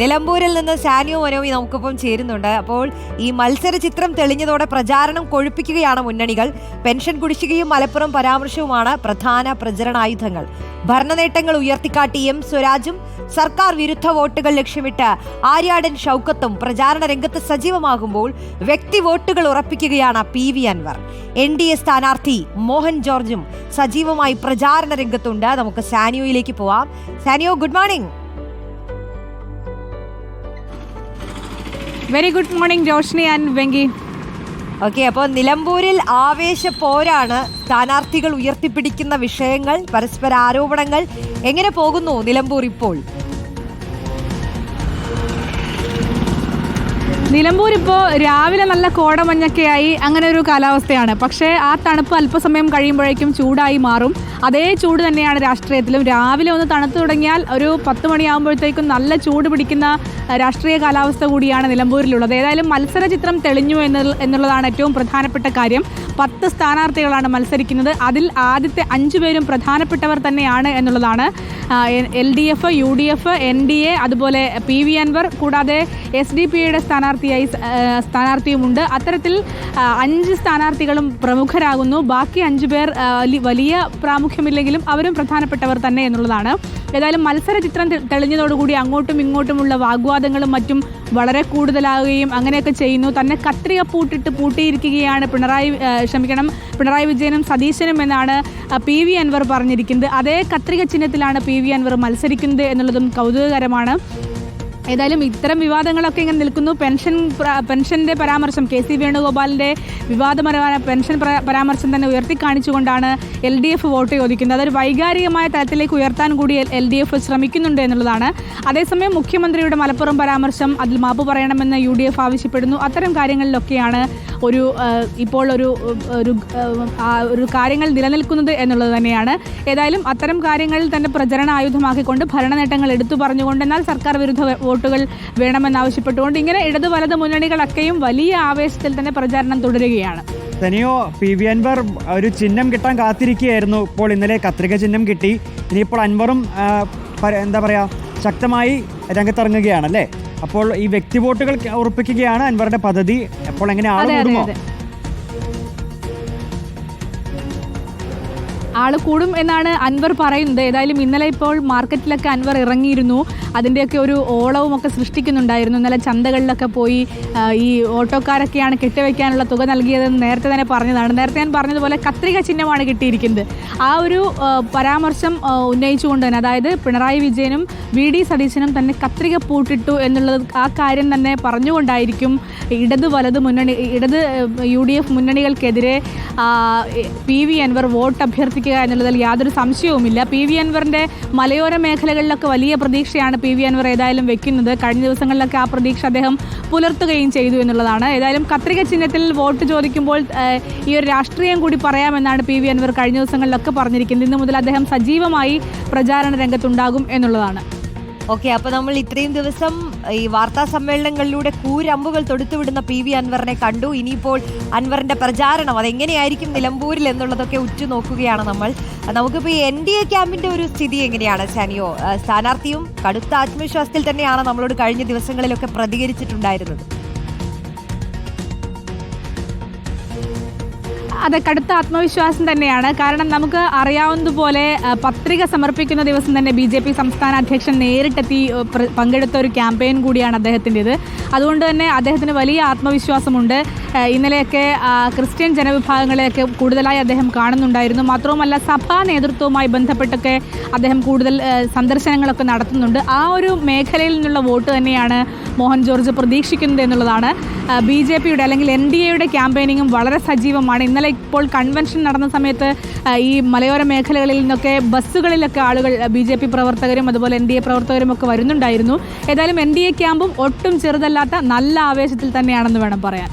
നിലമ്പൂരിൽ നിന്ന് സാനിയോ മനോമി നമുക്കിപ്പം ചേരുന്നുണ്ട്. അപ്പോൾ ഈ മത്സര ചിത്രം തെളിഞ്ഞതോടെ പ്രചാരണം കൊഴുപ്പിക്കുകയാണ് മുന്നണികൾ. പെൻഷൻ കുടിശ്ശികയും മലപ്പുറം പരാമർശവുമാണ് പ്രധാന പ്രചരണായുധങ്ങൾ. ഭരണനേട്ടങ്ങൾ ഉയർത്തിക്കാട്ടി എം സ്വരാജും സർക്കാർ വിരുദ്ധ വോട്ടുകൾ ലക്ഷ്യമിട്ട് ആര്യാടൻ ഷൗക്കത്തും പ്രചാരണ രംഗത്ത് സജീവമാകുമ്പോൾ വ്യക്തി വോട്ടുകൾ ഉറപ്പിക്കുകയാണ് P V Anvar. N D A സ്ഥാനാർത്ഥി മോഹൻ ജോർജും സജീവമായി പ്രചാരണ രംഗത്തുണ്ട്. നമുക്ക് സാനിയോയിലേക്ക് പോവാം. Saniyo good morning. Very good morning Roshni and Venky okay അപ്പോൾ നിലമ്പൂരിൽ ആവേശ പോരാണ് സ്ഥാനാർത്ഥികൾ ഉയർത്തിപ്പിടിക്കുന്ന വിഷയങ്ങൾ പരസ്പര ആരോപണങ്ങൾ എങ്ങനെ പോകുന്നു നിലമ്പൂർ ഇപ്പോൾ? നിലമ്പൂർ ഇപ്പോൾ രാവിലെ നല്ല കോടമഞ്ഞൊക്കെയായി. അങ്ങനെ ഒരു കാലാവസ്ഥയാണ്. പക്ഷേ ആ തണുപ്പ് അല്പസമയം കഴിയുമ്പോഴേക്കും ചൂടായി മാറും. അതേ ചൂട് തന്നെയാണ് രാഷ്ട്രീയത്തിലും. രാവിലെ ഒന്ന് തണുത്തു തുടങ്ങിയാൽ ഒരു പത്ത് മണിയാകുമ്പോഴത്തേക്കും നല്ല ചൂട് പിടിക്കുന്ന രാഷ്ട്രീയ കാലാവസ്ഥ കൂടിയാണ് നിലമ്പൂരിലുള്ളത്. ഏതായാലും മത്സര ചിത്രം തെളിഞ്ഞു എന്നുള്ള എന്നുള്ളതാണ് ഏറ്റവും പ്രധാനപ്പെട്ട കാര്യം. പത്ത് സ്ഥാനാർത്ഥികളാണ് മത്സരിക്കുന്നത്. അതിൽ ആദ്യത്തെ അഞ്ചു പേരും പ്രധാനപ്പെട്ടവർ തന്നെയാണ് എന്നുള്ളതാണ് L D F U D F N D A അതുപോലെ പി വി അൻവർ കൂടാതെ എസ് ഡി പി യുടെ സ്ഥാനാർത്ഥിയായി സ്ഥാനാർത്ഥിയുമുണ്ട്. അത്തരത്തിൽ അഞ്ച് സ്ഥാനാർത്ഥികളും പ്രമുഖരാകുന്നു. ബാക്കി അഞ്ചു പേർ വലിയ പ്രാമുഖ്യമില്ലെങ്കിലും അവരും പ്രധാനപ്പെട്ടവർ തന്നെ എന്നുള്ളതാണ്. ഏതായാലും മത്സര ചിത്രം തെളിഞ്ഞതോടുകൂടി അങ്ങോട്ടും ഇങ്ങോട്ടുമുള്ള വാഗ്വാദങ്ങളും മറ്റും വളരെ കൂടുതലാവുകയും അങ്ങനെയൊക്കെ ചെയ്യുന്നു. തന്നെ കത്രിക പൂട്ടിട്ട് പൂട്ടിയിരിക്കുകയാണ് പിണറായി ക്ഷമിക്കണം പിണറായി വിജയനും സതീശനും എന്നാണ് പി വി അൻവർ പറഞ്ഞിരിക്കുന്നത്. അതേ കത്രിക ചിഹ്നത്തിലാണ് പി വി അൻവർ മത്സരിക്കുന്നത് എന്നുള്ളതും കൗതുകകരമാണ്. ഏതായാലും ഇത്തരം വിവാദങ്ങളൊക്കെ ഇങ്ങനെ നിൽക്കുന്നു. പെൻഷൻ പെൻഷന്റെ പരാമർശം കെ സി വേണുഗോപാലിന്റെ വിവാദപരമായ പെൻഷൻ പ്ര- പരാമർശം തന്നെ ഉയർത്തിക്കാണിച്ചുകൊണ്ടാണ് എൽ ഡി എഫ് വോട്ട് ചോദിക്കുന്നത്. അതൊരു വൈകാരികമായ തലത്തിലേക്ക് ഉയർത്താൻ കൂടി എൽ ഡി എഫ് ശ്രമിക്കുന്നുണ്ട് എന്നുള്ളതാണ്. അതേസമയം മുഖ്യമന്ത്രിയുടെ മലപ്പുറം പരാമർശം അതിൽ മാപ്പ് പറയണമെന്ന് യു ഡി എഫ് ആവശ്യപ്പെടുന്നു. അത്തരം കാര്യങ്ങളിലൊക്കെയാണ് ഒരു ഇപ്പോൾ ഒരു ഒരു കാര്യങ്ങൾ നിലനിൽക്കുന്നത് എന്നുള്ളത് തന്നെയാണ്. ഏതായാലും അത്തരം കാര്യങ്ങളിൽ തന്നെ പ്രചരണ ആയുധമാക്കിക്കൊണ്ട് ഭരണ നേട്ടങ്ങൾ എടുത്തു പറഞ്ഞുകൊണ്ട് എന്നാൽ സർക്കാർ വിരുദ്ധ വോട്ടുകൾ വേണമെന്നാവശ്യപ്പെട്ടുകൊണ്ട് ഇങ്ങനെ ഇടത് വലത് മുന്നണികളൊക്കെയും വലിയ ആവേശത്തിൽ തന്നെ പ്രചാരണം തുടരുകയാണ്. തനിയോ പി. വി. അൻവർ ഒരു ചിഹ്നം കിട്ടാൻ കാത്തിരിക്കുകയായിരുന്നു. ഇപ്പോൾ ഇന്നലെ കത്രിക ചിഹ്നം കിട്ടി. ഇനിയിപ്പോൾ അൻവറും എന്താ പറയുക ശക്തമായി രംഗത്തിറങ്ങുകയാണ് അല്ലേ അപ്പോൾ ഈ വ്യക്തി വോട്ടുകൾ ഉറപ്പിക്കുകയാണ് അൻവറുടെ പദ്ധതി. അപ്പോൾ എങ്ങനെ ആൾ കൂടും എന്നാണ് അൻവർ പറയുന്നത്. ഏതായാലും ഇന്നലെ ഇപ്പോൾ മാർക്കറ്റിലൊക്കെ അൻവർ ഇറങ്ങിയിരുന്നു. അതിന്റെയൊക്കെ ഒരു ഓളവും ഒക്കെ സൃഷ്ടിക്കുന്നുണ്ടായിരുന്നു. ഇന്നലെ ചന്തകളിലൊക്കെ പോയി ഈ ഓട്ടോക്കാരൊക്കെയാണ് കെട്ടിവെക്കാനുള്ള തുക നൽകിയതെന്ന് നേരത്തെ തന്നെ പറഞ്ഞതാണ്. നേരത്തെ ഞാൻ പറഞ്ഞതുപോലെ കത്രിക ചിഹ്നമാണ് കിട്ടിയിരിക്കുന്നത്. ആ ഒരു പരാമർശം ഉന്നയിച്ചുകൊണ്ട് തന്നെ അതായത് പിണറായി വിജയനും വി ഡി സതീശനും തന്നെ കത്രിക പൂട്ടിട്ടു എന്നുള്ളത് ആ കാര്യം തന്നെ പറഞ്ഞുകൊണ്ടായിരിക്കും ഇടത് വലത് മുന്നണി ഇടത് യു ഡി എഫ് മുന്നണികൾക്കെതിരെ പി വി അൻവർ വോട്ട് അഭ്യർത്ഥിക്കുക എന്നുള്ളതിൽ യാതൊരു സംശയവുമില്ല. പി വി അൻവറിന്റെ മലയോര മേഖലകളിലൊക്കെ വലിയ പ്രതീക്ഷയാണ് പി വി അൻവർ ഏതായാലും വെക്കുന്നത്. കഴിഞ്ഞ ദിവസങ്ങളിലൊക്കെ ആ പ്രതീക്ഷ അദ്ദേഹം പുലർത്തുകയും ചെയ്തു എന്നുള്ളതാണ്. ഏതായാലും കത്രിക ചിഹ്നത്തിൽ വോട്ട് ചോദിക്കുമ്പോൾ ഈ ഒരു രാഷ്ട്രീയം കൂടി പറയാമെന്നാണ് പി വി അൻവർ കഴിഞ്ഞ ദിവസങ്ങളിലൊക്കെ പറഞ്ഞിരിക്കുന്നത്. ഇന്ന് മുതൽ അദ്ദേഹം സജീവമായി പ്രചാരണ രംഗത്തുണ്ടാകും എന്നുള്ളതാണ്. ഓക്കെ അപ്പോൾ നമ്മൾ ഇത്രയും ദിവസം ഈ വാർത്താ സമ്മേളനങ്ങളിലൂടെ കൂരമ്പുകൾ തൊടുത്തുവിടുന്ന പി വി അൻവറിനെ കണ്ടു. ഇനിയിപ്പോൾ അൻവറിന്റെ പ്രചാരണം അതെങ്ങനെയായിരിക്കും നിലമ്പൂരിൽ എന്നുള്ളതൊക്കെ ഉറ്റുനോക്കുകയാണ് നമ്മൾ. നമുക്കിപ്പോൾ ഈ എൻ ഡി എ ക്യാമ്പിന്റെ ഒരു സ്ഥിതി എങ്ങനെയാണ് സാനിയോ സ്ഥാനാർത്ഥിയും കടുത്ത ആത്മവിശ്വാസത്തിൽ തന്നെയാണ് നമ്മളോട് കഴിഞ്ഞ ദിവസങ്ങളിലൊക്കെ പ്രതികരിച്ചിട്ടുണ്ടായിരുന്നത്. അതെ കടുത്ത ആത്മവിശ്വാസം തന്നെയാണ്. കാരണം നമുക്ക് അറിയാവുന്നതുപോലെ പത്രിക സമർപ്പിക്കുന്ന ദിവസം തന്നെ ബി ജെ പി സംസ്ഥാന അധ്യക്ഷൻ നേരിട്ടെത്തി പങ്കെടുത്ത ഒരു ക്യാമ്പയിൻ കൂടിയാണ് അദ്ദേഹത്തിന്റെത്. അതുകൊണ്ട് തന്നെ അദ്ദേഹത്തിന് വലിയ ആത്മവിശ്വാസമുണ്ട്. ഇന്നലെയൊക്കെ ക്രിസ്ത്യൻ ജനവിഭാഗങ്ങളെയൊക്കെ കൂടുതലായി അദ്ദേഹം കാണുന്നുണ്ടായിരുന്നു. മാത്രവുമല്ല സഭാ നേതൃത്വവുമായി ബന്ധപ്പെട്ടൊക്കെ അദ്ദേഹം കൂടുതൽ സന്ദർശനങ്ങളൊക്കെ നടത്തുന്നുണ്ട്. ആ ഒരു മേഖലയിൽ നിന്നുള്ള വോട്ട് തന്നെയാണ് മോഹൻ ജോർജ് പ്രതീക്ഷിക്കുന്നത് എന്നുള്ളതാണ്. ബി ജെ പിയുടെ അല്ലെങ്കിൽ എൻ ഡി എയുടെ ക്യാമ്പയിനിങ്ങും വളരെ സജീവമാണ്. ഇന്നലെ ഇപ്പോൾ കൺവെൻഷൻ നടന്ന സമയത്ത് ഈ മലയോര മേഖലകളിൽ നിന്നൊക്കെ ബസ്സുകളിലൊക്കെ ആളുകൾ ബി ജെ പി പ്രവർത്തകരും അതുപോലെ എൻ ഡി എ പ്രവർത്തകരും ഒക്കെ വരുന്നുണ്ടായിരുന്നു. ഏതായാലും എൻ ഡി എ ക്യാമ്പും ഒട്ടും ചെറുതല്ലാത്ത നല്ല ആവേശത്തിൽ തന്നെയാണെന്ന് വേണം പറയാൻ.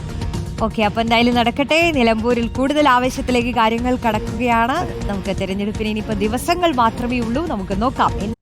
ഓക്കെ അപ്പൊ എന്തായാലും നടക്കട്ടെ. നിലമ്പൂരിൽ കൂടുതൽ ആവേശത്തിലേക്ക് കാര്യങ്ങൾ കടക്കുകയാണ്. നമുക്ക് തെരഞ്ഞെടുപ്പിന് ഇനിയിപ്പോ ദിവസങ്ങൾ മാത്രമേ ഉള്ളൂ. നമുക്ക് നോക്കാം.